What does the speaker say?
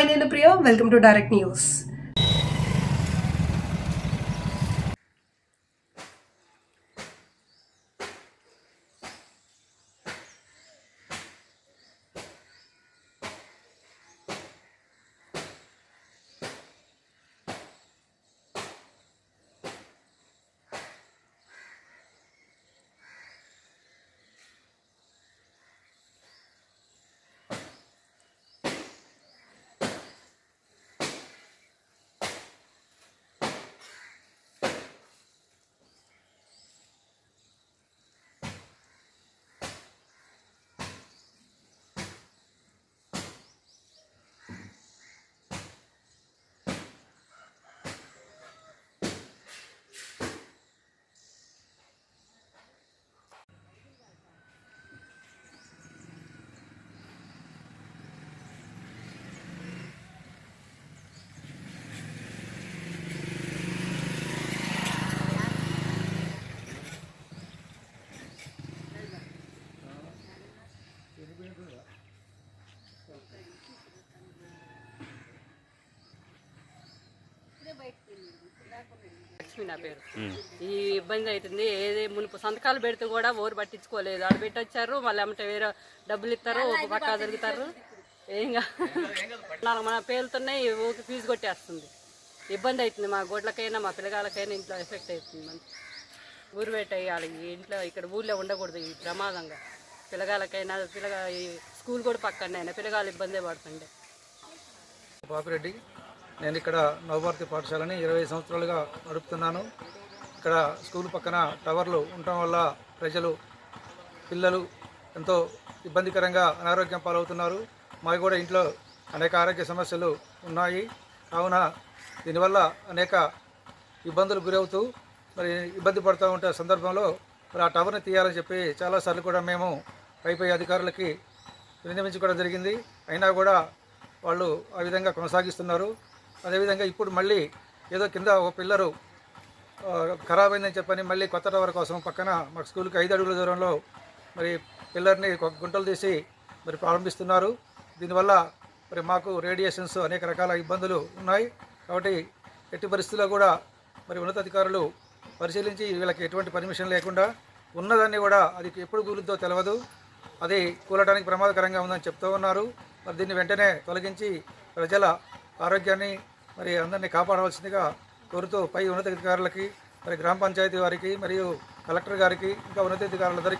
Hi എന്റെ പ്രിയ welcome to direct news Lakshmi నా పేరు. ఈ ఇబ్బంది అవుతుంది. ఏది మునుపు సంతకాలు పెడితే కూడా ఓరు పట్టించుకోలేదు. ఆడ పెట్టి వచ్చారు మళ్ళీ అమ్మట వేరే డబ్బులు ఇస్తారు ఒక పక్క దొరుకుతారు ఏంగా నాలుగు మన పేలుతున్నాయి ఊరికి ఫీజు కొట్టేస్తుంది. ఇబ్బంది అవుతుంది మా గొడ్లకైనా మా పిల్లగాళ్ళకైనా ఇంట్లో ఎఫెక్ట్ అవుతుంది. మన ఊరు పెట్టేయాలి ఇంట్లో ఇక్కడ ఊర్లో ఉండకూడదు ఈ ప్రమాదంగా. పిల్లగాళ్ళకైనా పిల్లగా ఈ స్కూల్ కూడా పక్కనే అయినా పిల్లగాళ్ళు ఇబ్బందే పడుతుండే. పాపిరెడ్డి. నేను ఇక్కడ నవభారతి పాఠశాలని ఇరవై సంవత్సరాలుగా నడుపుతున్నాను. ఇక్కడ స్కూల్ పక్కన టవర్లు ఉండటం వల్ల ప్రజలు పిల్లలు ఎంతో ఇబ్బందికరంగా అనారోగ్యం పాలవుతున్నారు. మాకు కూడా ఇంట్లో అనేక ఆరోగ్య సమస్యలు ఉన్నాయి. కావున దీనివల్ల అనేక ఇబ్బందులు గురవుతూ మరి ఇబ్బంది పడుతూ ఉంటే సందర్భంలో మరి ఆ టవర్ని తీయాలని చెప్పి చాలాసార్లు కూడా మేము పైపై అధికారులకి విన్నవించుకోవడం జరిగింది. అయినా కూడా వాళ్ళు ఆ విధంగా కొనసాగిస్తున్నారు. అదేవిధంగా ఇప్పుడు మళ్ళీ ఏదో కింద ఒక పిల్లరు ఖరాబ్ అయిందని చెప్పని మళ్ళీ కొత్త టవర్ కోసం పక్కన మా స్కూల్కి ఐదు అడుగుల దూరంలో మరి పిల్లర్ని ఒక గుంటలు తీసి మరి ప్రారంభిస్తున్నారు. దీనివల్ల మరి మాకు రేడియేషన్స్ అనేక రకాల ఇబ్బందులు ఉన్నాయి. కాబట్టి ఎట్టి పరిస్థితుల్లో కూడా మరి ఉన్నతాధికారులు పరిశీలించి వీళ్ళకి ఎటువంటి పర్మిషన్ లేకుండా ఉన్నదాన్ని కూడా అది ఎప్పుడు కూలుద్దో తెలియదు అది కూలటానికి ప్రమాదకరంగా ఉందని చెప్తూ ఉన్నారు. మరి దీన్ని వెంటనే తొలగించి ప్రజల ఆరోగ్యాన్ని మరి అందరినీ కాపాడవలసిందిగా కోరుతూ పై ఉన్నతాధికారులకి మరి గ్రామ పంచాయతీ వారికి మరియు కలెక్టర్ గారికి ఇంకా ఉన్నతాధికారులందరికీ